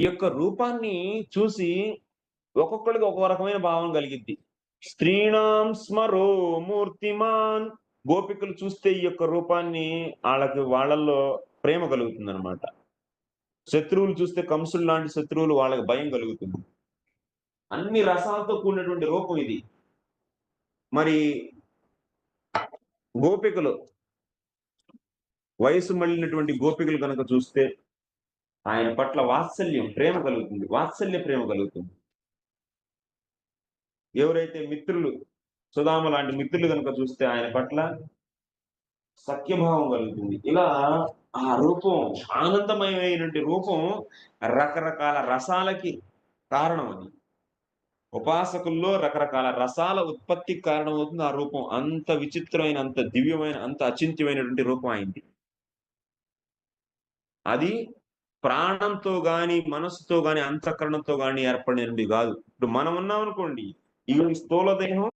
ఈ యొక్క రూపాన్ని చూసి ఒక్కొక్కడికి ఒక రకమైన భావం కలిగిద్ది. స్త్రీణాం స్మరో మూర్తిమాన్ గోపికలు చూస్తే ఈ యొక్క రూపాన్ని వాళ్ళకి వాళ్ళల్లో ప్రేమ కలుగుతుంది అనమాట శత్రువులు చూస్తే కంసులు లాంటి శత్రువులు వాళ్ళకి భయం కలుగుతుంది. అన్ని రసాలతో కూడినటువంటి రూపం ఇది. మరి గోపికలు వయసు మళ్ళినటువంటి గోపికలు కనుక చూస్తే ఆయన పట్ల వాత్సల్యం ప్రేమ కలుగుతుంది. వాత్సల్య ప్రేమ కలుగుతుంది. ఎవరైతే మిత్రులు సుధామ లాంటి మిత్రులు కనుక చూస్తే ఆయన పట్ల సఖ్యభావం కలుగుతుంది. ఇలా ఆ రూపం ఆనందమయమైనటువంటి రూపం రకరకాల రసాలకి కారణం అది. ఉపాసకుల్లో రకరకాల రసాల ఉత్పత్తికి కారణమవుతుంది ఆ రూపం. అంత విచిత్రమైన అంత దివ్యమైన అంత అచింత్యమైనటువంటి రూపం అయింది అది ప్రాణంతో గాని మనసుతో గాని అంతఃకరణతో గాని ఏర్పడినవి కాదు. ఇప్పుడు మనం ఉన్నాం అనుకోండి ఈ స్థూల దేహం